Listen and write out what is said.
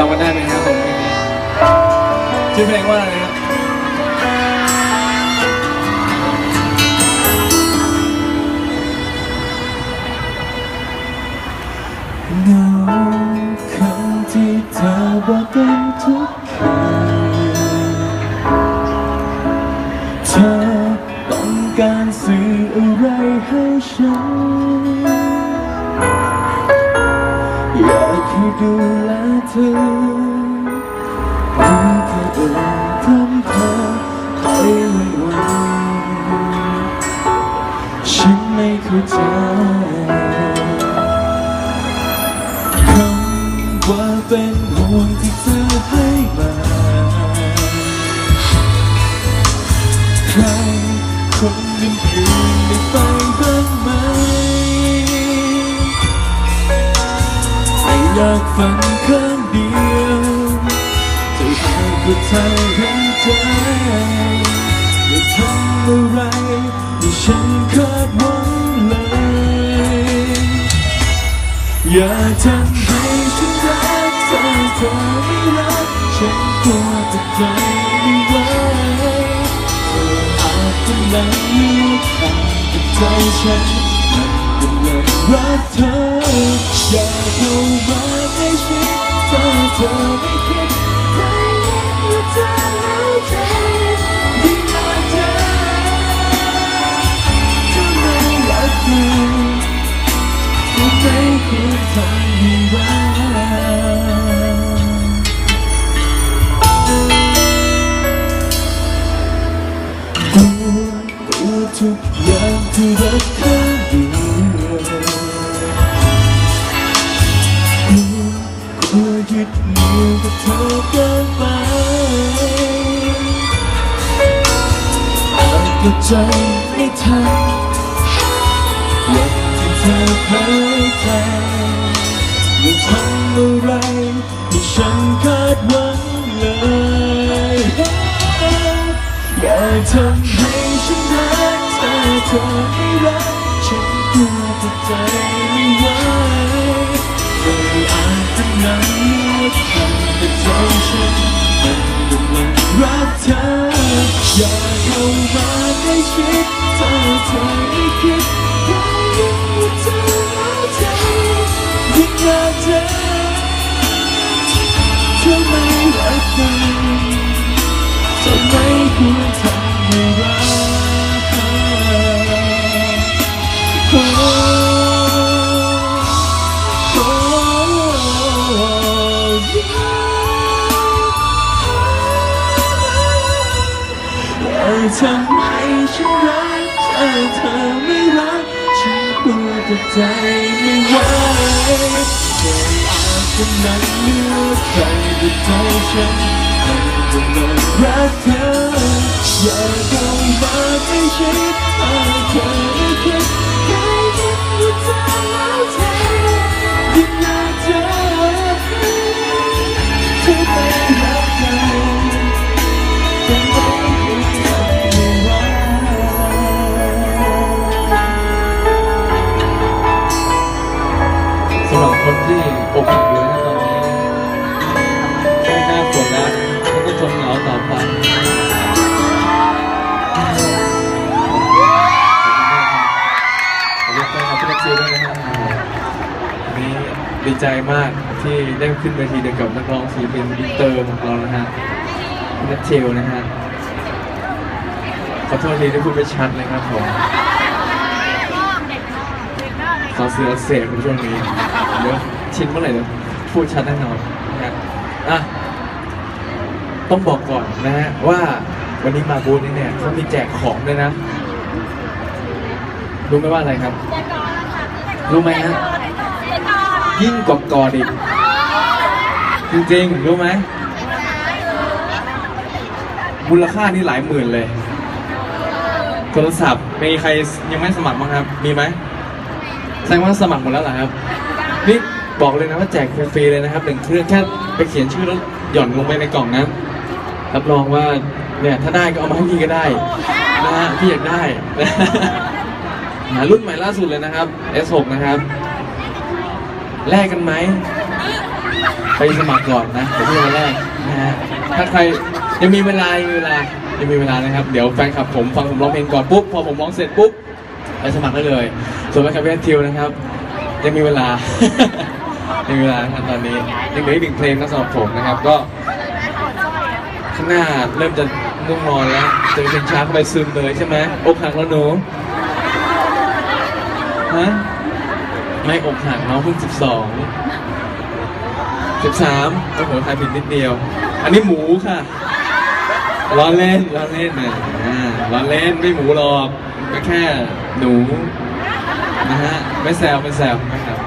จำกันได้ไหมครับผมเพลงนี้ชื่อเพลงว่าอะไรครับเงาคำที่เธอบอกกันทุกคืนเธอต้องการสื่ออะไรให้ฉัน ดูแลเธอรู้เธอเอ่ยทำเธอไปวันๆฉันไม่เข้าใจคำว่าเป็นห่วงที่เธอให้มาใครคนอื่นๆได้ ฝันข้างเดียวจะให้ก็เธอรักใจอย่าทำอะไรที่ฉันคาดหวังเลย อย่าทำให้ฉันรักเธอเธอไม่รักฉันกลัวจะใจไม่ไหวเธออาจกำลังเลือกทางกับใจฉันมันกำลังรักเธออย่าเข้ามา ในชีวิตเก็ใจไม่ทันวันที่เธอเผยใจอย่าทำอะไรที่ฉันคาดหวังเลยอย่าทำให้ฉันรักเธอเธอไม่รักฉันกลัวจะใจไม่ไหวเธออาจจะนั่ง ทำให้ฉันรักเธอเธอไม่รักฉันกลัวแต่ใจไม่ไหวเธออาจจะนั่งเลือกใครแต่ใจฉันมันจะเลิกรักเธออย่าต้องมาในชีวิตเธอเธอไม่คิด ขอบคุณมากครับขอบคุณครับพี่นักซิลด้วยนะครับวันนี้ดีใจมากที่ได้ขึ้นเวทีเดียวกับนักร้องศิลปินอินเตอร์ของเรานะฮะพี่นัทเชลนะฮะขอโทษทีที่พูดไม่ชัดเลยครับผมขอเสือเสพในช่วงนี้เดี๋ยวชินเมื่อไหร่เดี๋ยวพูดชัดแน่นอนนะครับอะต้องบอกก่อนนะฮะว่าวันนี้มาบูธนี้เนี่ยเขามีแจกของด้วยนะ รู้ไหมว่าอะไรครับ รู้ไหมฮะยิ่งกว่ากอดอีกจริงๆ รู้ไหมมูลค่านี่หลายหมื่นเลย โทรศัพท์มีใครยังไม่สมัครบ้างครับ มีไหมแสดงว่าสมัครหมดแล้วเหรอครับนี่บอกเลยนะว่าแจกฟรีๆเลยนะครับหนึ่งเครื่องแค่ไปเขียนชื่อแล้วหย่อนลงไปในกล่องนะรับรองว่าเนี่ยถ้าได้ก็เอามาให้พี่ก็ได้นะฮะพี่อยากได้ หารุ่นใหม่ล่าสุดเลยนะครับ S6 นะครับ แลกกันไหม ไปสมัครก่อนนะเดี๋ยวพี่วันแรกนะฮะ ถ้าใครยังมีเวลายังมีเวลายังมีเวลานะครับ เดี๋ยวแฟนคลับผมฟังผมร้องเพลงก่อนปุ๊บ พอผมร้องเสร็จปุ๊บ ไปสมัครได้เลย ส่วนแฟนคลับพี่ทิวนะครับ ยังมีเวลา ยังมีเวลานะครับตอนนี้ยังเหลืออีกหนึ่งเพลงนะสำหรับผมนะครับ ก็ข้างหน้าเริ่มจะง่วงนอนแล้วจะเป็นช้าเข้าไปซึมเลยใช่ไหมอกหักแล้วหนู ฮะไม่อกหักน้องเพิ่งสิบสองสิบสามโอ้โหทายผิดนิดเดียว อันนี้หมูค่ะล้อเล่นล้อเล่นนะอ่าล้อเล่นไม่หมูหรอกก็แค่หนูนะฮะไม่แซวไม่แซวไม่แซว